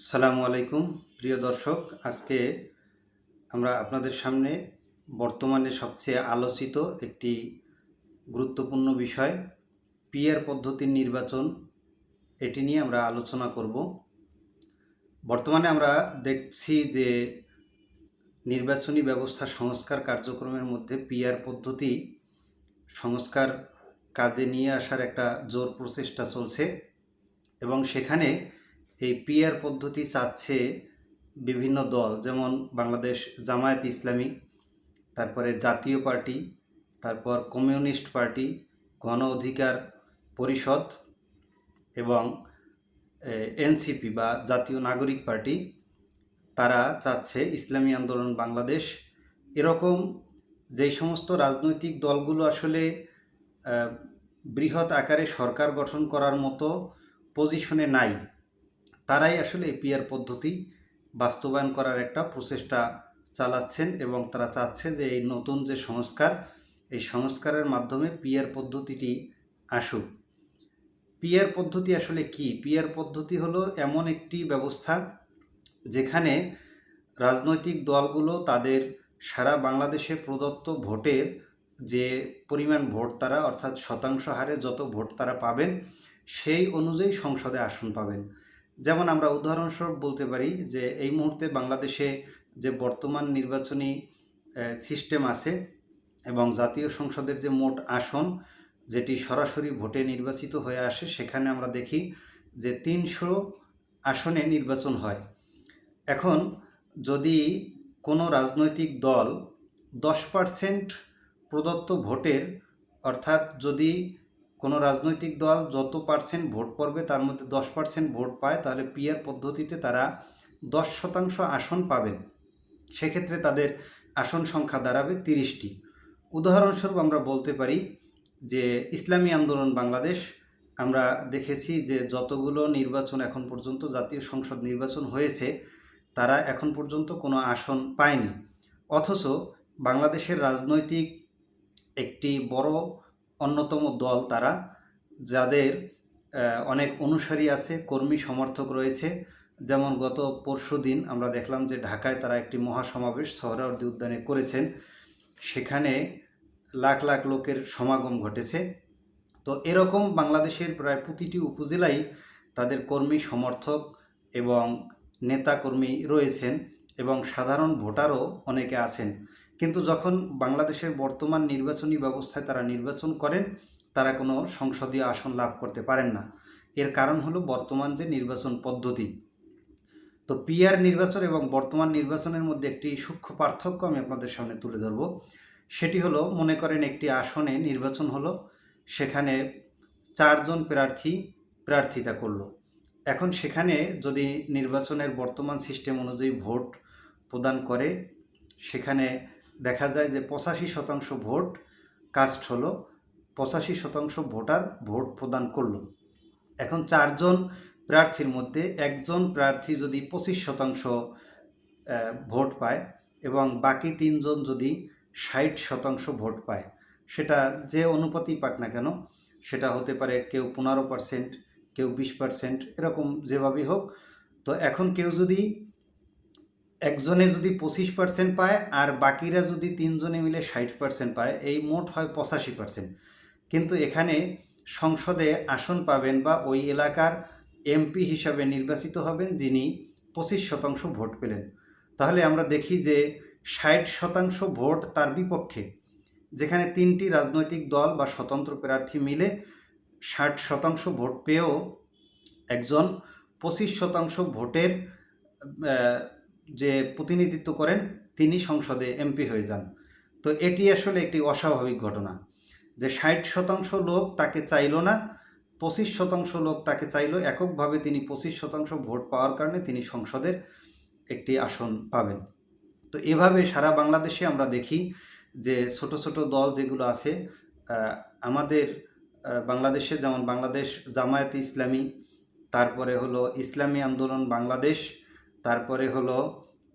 সালামু আলাইকুম, প্রিয় দর্শক। আজকে আমরা আপনাদের সামনে বর্তমানে সবচেয়ে আলোচিত একটি গুরুত্বপূর্ণ বিষয় পিয়ার পদ্ধতির নির্বাচন। এটি নিয়ে আমরা আলোচনা করব। বর্তমানে আমরা দেখছি যে নির্বাচনী ব্যবস্থা সংস্কার কার্যক্রমের মধ্যে পিয়ার পদ্ধতি সংস্কার কাজে নিয়ে আসার একটা জোর প্রচেষ্টা চলছে এবং সেখানে এই পিয়ার পদ্ধতি চাচ্ছে বিভিন্ন দল, যেমন বাংলাদেশ জামায়াত ইসলামী, তারপরে জাতীয় পার্টি, তারপর কমিউনিস্ট পার্টি, গণ অধিকার পরিষদ এবং এনসিপি বা জাতীয় নাগরিক পার্টি, তারা চাচ্ছে ইসলামী আন্দোলন বাংলাদেশ। এরকম যেই সমস্ত রাজনৈতিক দলগুলো আসলে বৃহৎ আকারে সরকার গঠন করার মতো পজিশনে নাই। তারাই আসলে এই পিয়ার পদ্ধতি বাস্তবায়ন করার একটা প্রচেষ্টা চালাচ্ছেন এবং তারা চাচ্ছে যে এই নতুন যে সংস্কার, এই সংস্কারের মাধ্যমে পিয়ার পদ্ধতিটি আসুক। পিয়ার পদ্ধতি আসলে কি? পিয়ার পদ্ধতি হলো এমন একটি ব্যবস্থা যেখানে রাজনৈতিক দলগুলো তাদের সারা বাংলাদেশে প্রদত্ত ভোটের যে পরিমাণ ভোট তারা, অর্থাৎ শতাংশ হারে যত ভোট তারা পাবেন, সেই অনুযায়ী সংসদে আসন পাবেন। যেমন আমরা উদাহরণস্বরূপ বলতে পারি যে এই মুহূর্তে বাংলাদেশে যে বর্তমান নির্বাচনী সিস্টেম আছে এবং জাতীয় সংসদের যে মোট আসন, যেটি সরাসরি ভোটে নির্বাচিত হয়ে আসে, সেখানে আমরা দেখি যে তিনশো আসনে নির্বাচন হয়। এখন যদি কোনো রাজনৈতিক দল দশ পার্সেন্ট প্রদত্ত ভোটের, অর্থাৎ যদি কোনো রাজনৈতিক দল যত পার্সেন্ট ভোট পড়বে, তার মধ্যে দশ পার্সেন্ট ভোট পায়, তাহলে পিয়ার পদ্ধতিতে তারা দশ শতাংশ আসন পাবেন। সেক্ষেত্রে তাদের আসন সংখ্যা দাঁড়াবে তিরিশটি। উদাহরণস্বরূপ আমরা বলতে পারি যে, ইসলামী আন্দোলন বাংলাদেশ, আমরা দেখেছি যে যতগুলো নির্বাচন এখন পর্যন্ত, জাতীয় সংসদ নির্বাচন হয়েছে, তারা এখন পর্যন্ত কোনো আসন পায়নি। অথচ বাংলাদেশের রাজনৈতিক একটি বড় অন্যতম দল তারা, যাদের অনেক অনুসারী আছে, কর্মী সমর্থক রয়েছে। যেমন গত পরশু দিন আমরা দেখলাম যে ঢাকায় তারা একটি মহাসমাবেশ সোহরাওয়ার্দী উদ্যানে করেছেন। সেখানে লাখ লাখ লোকের সমাগম ঘটেছে। তো এরকম বাংলাদেশের প্রায় প্রতিটি উপজেলায় তাদের কর্মী সমর্থক এবং নেতাকর্মী রয়েছেন এবং সাধারণ ভোটারও অনেকে আছেন। কিন্তু যখন বাংলাদেশের বর্তমান নির্বাচনী ব্যবস্থায় তারা নির্বাচন করেন, তারা কোনো সংসদীয় আসন লাভ করতে পারেন না। এর কারণ হলো বর্তমান যে নির্বাচন পদ্ধতি। তো পিআর নির্বাচন এবং বর্তমান নির্বাচনের মধ্যে একটি সূক্ষ্ম পার্থক্য আমি আপনাদের সামনে তুলে ধরব। সেটি হলো, মনে করেন একটি আসনে নির্বাচন হলো, সেখানে চারজন প্রার্থী প্রার্থিতা করল। এখন সেখানে যদি নির্বাচনের বর্তমান সিস্টেম অনুযায়ী ভোট প্রদান করে, সেখানে দেখা যায় যে পঁচাশি শতাংশ ভোট কাস্ট হলো, পঁচাশি শতাংশ ভোটার ভোট প্রদান করল। এখন চারজন প্রার্থীর মধ্যে একজন প্রার্থী যদি পঁচিশ শতাংশ ভোট পায় এবং বাকি তিনজন যদি ষাট শতাংশ ভোট পায়, সেটা যে অনুপাতই পাক না কেন, সেটা হতে পারে কেউ পনেরো পার্সেন্ট, কেউ বিশ পার্সেন্ট, এরকম যেভাবেই হোক। তো এখন কেউ যদি একজনে যদি পঁচিশ পার্সেন্ট পায় আর বাকিরা যদি তিনজনে মিলে ষাট পার্সেন্ট পায়, এই মোট হয় পঁচাশি পার্সেন্ট কিন্তু এখানে সংসদে আসন পাবেন বা ওই এলাকার এমপি হিসাবে নির্বাচিত হবেন যিনি পঁচিশ শতাংশ ভোট পেলেন। তাহলে আমরা দেখি যে ষাট শতাংশ ভোট তার বিপক্ষে, যেখানে তিনটি রাজনৈতিক দল বা স্বতন্ত্র প্রার্থী মিলে ষাট শতাংশ ভোট পেয়েও একজন পঁচিশ শতাংশ ভোটের যে প্রতিনিধিত্ব করেন, তিনি সংসদে এমপি হয়ে যান। তো এটি আসলে একটি অস্বাভাবিক ঘটনা যে ষাট শতাংশ লোক তাকে চাইলো না, পঁচিশ শতাংশ লোক তাকে চাইলো, এককভাবে তিনি পঁচিশ শতাংশ ভোট পাওয়ার কারণে তিনি সংসদের একটি আসন পাবেন। তো এভাবে সারা বাংলাদেশে আমরা দেখি যে ছোট ছোট দল যেগুলো আছে আমাদের বাংলাদেশে যেমন বাংলাদেশ জামায়াত ইসলামী, তারপরে হলো ইসলামী আন্দোলন বাংলাদেশ তারপরে হলো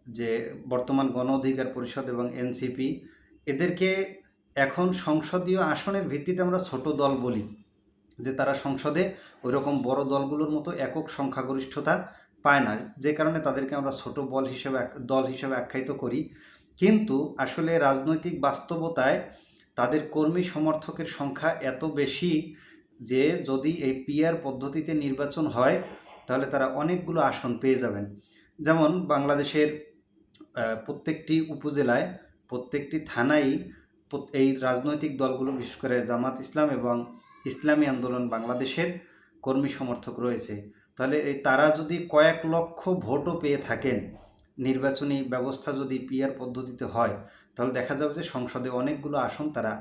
যে বর্তমান গণ অধিকার পরিষদ এবং এনসিপি, এদেরকে এখন সংসদীয় আসনের ভিত্তিতে আমরা ছোট দল বলি, যে তারা সংসদে ওই রকম বড় দলগুলোর মতো একক সংখ্যাগরিষ্ঠতা পায় না, যে কারণে তাদেরকে আমরা ছোট বল হিসেবে দল হিসেবে আখ্যায়িত করি। কিন্তু আসলে রাজনৈতিক বাস্তবতায় তাদের কর্মী সমর্থকের সংখ্যা এত বেশি যে যদি এই পিআর পদ্ধতিতে নির্বাচন হয়, তাহলে তারা অনেকগুলো আসন পেয়ে যাবেন। যেমন বাংলাদেশের প্রত্যেকটি উপজেলায়, প্রত্যেকটি থানায় এই রাজনৈতিক দলগুলো, বিশেষ করে জামাত ইসলাম এবং ইসলামী আন্দোলন বাংলাদেশের কর্মী সমর্থক রয়েছে। তাহলে এই তারা যদি কয়েক লক্ষ ভোটও পেয়ে থাকেন, নির্বাচনী ব্যবস্থা যদি পিআর পদ্ধতিতে হয়, তাহলে দেখা যাবে যে সংসদে অনেকগুলো আসন তারা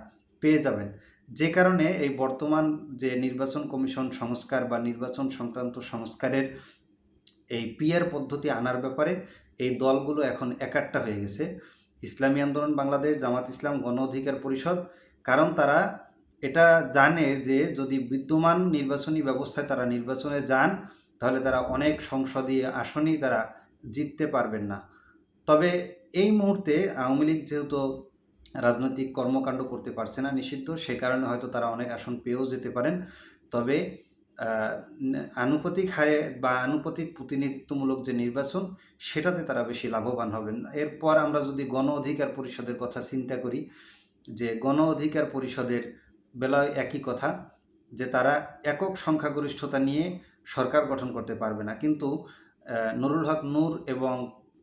পেয়ে যাবেন। যে কারণে এই বর্তমান যে নির্বাচন কমিশন সংস্কার বা নির্বাচন সংক্রান্ত সংস্কারের এই পিআর পদ্ধতি আনার ব্যাপারে এই দলগুলো এখন একাট্টা হয়ে গেছে। ইসলামী আন্দোলন, বাংলাদেশ, জামাত ইসলাম গণ অধিকার পরিষদ, কারণ তারা এটা জানে যে যদি বিদ্যমান নির্বাচনী ব্যবস্থায় তারা নির্বাচনে যান, তাহলে তারা অনেক সংসদীয় আসনই তারা জিততে পারবেন না। তবে এই মুহূর্তে আওয়ামী লীগ যেহেতু রাজনৈতিক কর্মকাণ্ড করতে পারছে না নিষিদ্ধ, সে কারণে হয়তো তারা অনেক আসন পেয়েও যেতে পারেন। তবে আনুপাতিক হারে বা আনুপাতিক প্রতিনিধিত্বমূলক যে নির্বাচন, সেটাতে তারা বেশি লাভবান হবেন। এরপর আমরা যদি গণ অধিকার পরিষদের কথা চিন্তা করি, যে গণ অধিকার পরিষদের বেলায় একই কথা, যে তারা একক সংখ্যাগরিষ্ঠতা নিয়ে সরকার গঠন করতে পারবে না। কিন্তু নুরুল হক নূর এবং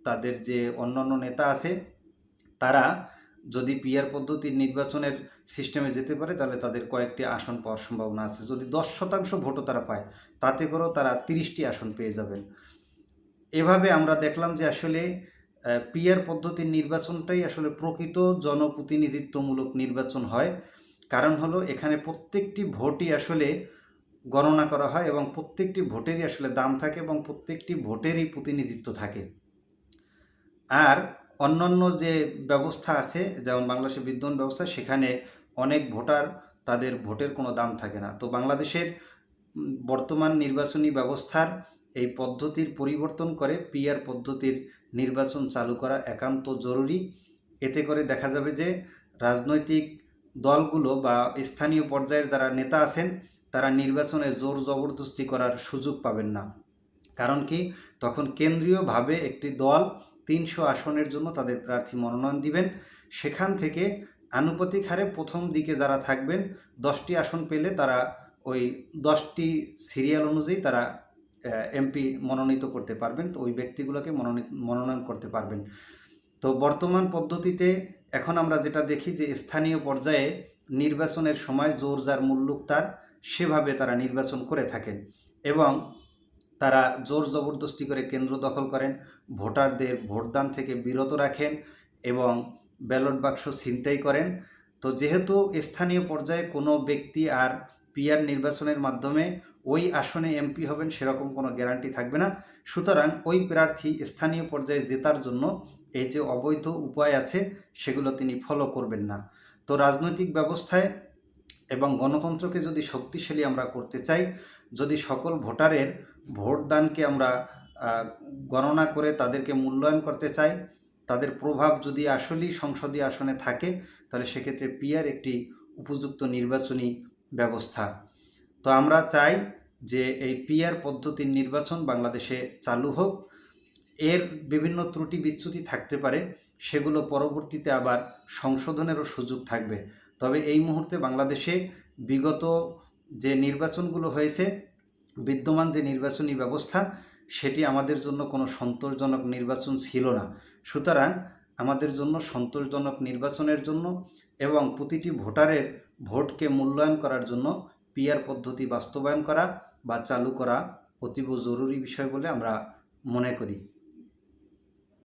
তাদের যে অন্যান্য নেতা আছে, তারা যদি পিয়ার পদ্ধতির নির্বাচনের সিস্টেমে যেতে পারে, তাহলে তাদের কয়েকটি আসন পাওয়ার সম্ভাবনা আছে। যদি দশ শতাংশ ভোটও তারা পায়, তাতে করেও তারা তিরিশটি আসন পেয়ে যাবেন। এভাবে আমরা দেখলাম যে আসলে পিয়ার পদ্ধতির নির্বাচনটাই আসলে প্রকৃত জনপ্রতিনিধিত্বমূলক নির্বাচন হয়। কারণ হলো, এখানে প্রত্যেকটি ভোটই আসলে গণনা করা হয় এবং প্রত্যেকটি ভোটেরই আসলে দাম থাকে এবং প্রত্যেকটি ভোটেরই প্রতিনিধিত্ব থাকে। আর অন্যান্য যে ব্যবস্থা আছে, যেমন বাংলাদেশের বিদ্যমান ব্যবস্থা, সেখানে অনেক ভোটার তাদের ভোটের কোনো দাম থাকে না। তো বাংলাদেশের বর্তমান নির্বাচনী ব্যবস্থার এই পদ্ধতির পরিবর্তন করে পিআর পদ্ধতির নির্বাচন চালু করা একান্ত জরুরি। এতে করে দেখা যাবে যে রাজনৈতিক দলগুলো বা স্থানীয় পর্যায়ের যারা নেতা আছেন, তারা নির্বাচনে জোর জবরদস্তি করার সুযোগ পাবেন না। কারণ কি? তখন কেন্দ্রীয়ভাবে একটি দল তিনশো আসনের জন্য তাদের প্রার্থী মনোনয়ন দিবেন। সেখান থেকে আনুপাতিক হারে প্রথম দিকে যারা থাকবেন, দশটি আসন পেলে তারা ওই দশটি সিরিয়াল অনুযায়ী তারা এমপি মনোনীত করতে পারবেন। তো ওই ব্যক্তিগুলোকে মনোনীত, মনোনয়ন করতে পারবেন। তো বর্তমান পদ্ধতিতে এখন আমরা যেটা দেখি যে স্থানীয় পর্যায়ে নির্বাচনের সময় জোর যার মুল্লুক তার, সেভাবে তারা নির্বাচন করে থাকেন এবং তারা জোর জবরদস্তি করে কেন্দ্র দখল করেন। ভোটারদের ভোটদান থেকে বিরত রাখেন এবং ব্যালট বাক্স ছিনতাই করেন। তো যেহেতু স্থানীয় পর্যায়ে কোনো ব্যক্তি আর পিআর নির্বাচনের মাধ্যমে ওই আসনে এমপি হবেন, সেরকম কোনো গ্যারান্টি থাকবে না। সুতরাং ওই প্রার্থী স্থানীয় পর্যায়ে জেতার জন্য এই যে অবৈধ উপায় আছে, সেগুলো তিনি ফলো করবেন না। তো রাজনৈতিক ব্যবস্থায় এবং গণতন্ত্রকে যদি শক্তিশালী আমরা করতে চাই, যদি সকল ভোটারের ভোটদানকে আমরা গণনা করে তাদেরকে মূল্যায়ন করতে চাই, তাদের প্রভাব যদি আসলেই সংসদীয় আসনে থাকে, তাহলে সেক্ষেত্রে পিআর একটি উপযুক্ত নির্বাচনী ব্যবস্থা। তো আমরা চাই যে এই পিআর পদ্ধতির নির্বাচন বাংলাদেশে চালু হোক। এর বিভিন্ন ত্রুটি বিচ্যুতি থাকতে পারে, সেগুলো পরবর্তীতে আবার সংশোধনেরও সুযোগ থাকবে। তবে এই মুহূর্তে বাংলাদেশে বিগত যে নির্বাচনগুলো হয়েছে, বিদ্যমান যে নির্বাচনী ব্যবস্থা সেটি আমাদের জন্য কোনো সন্তোষজনক নির্বাচন ছিল না। সুতরাং আমাদের জন্য সন্তোষজনক নির্বাচনের জন্য এবং প্রতিটি ভোটারের ভোটকে মূল্যায়ন করার জন্য পিআর পদ্ধতি বাস্তবায়ন করা বা চালু করা অতীব জরুরি বিষয় বলে আমরা মনে করি।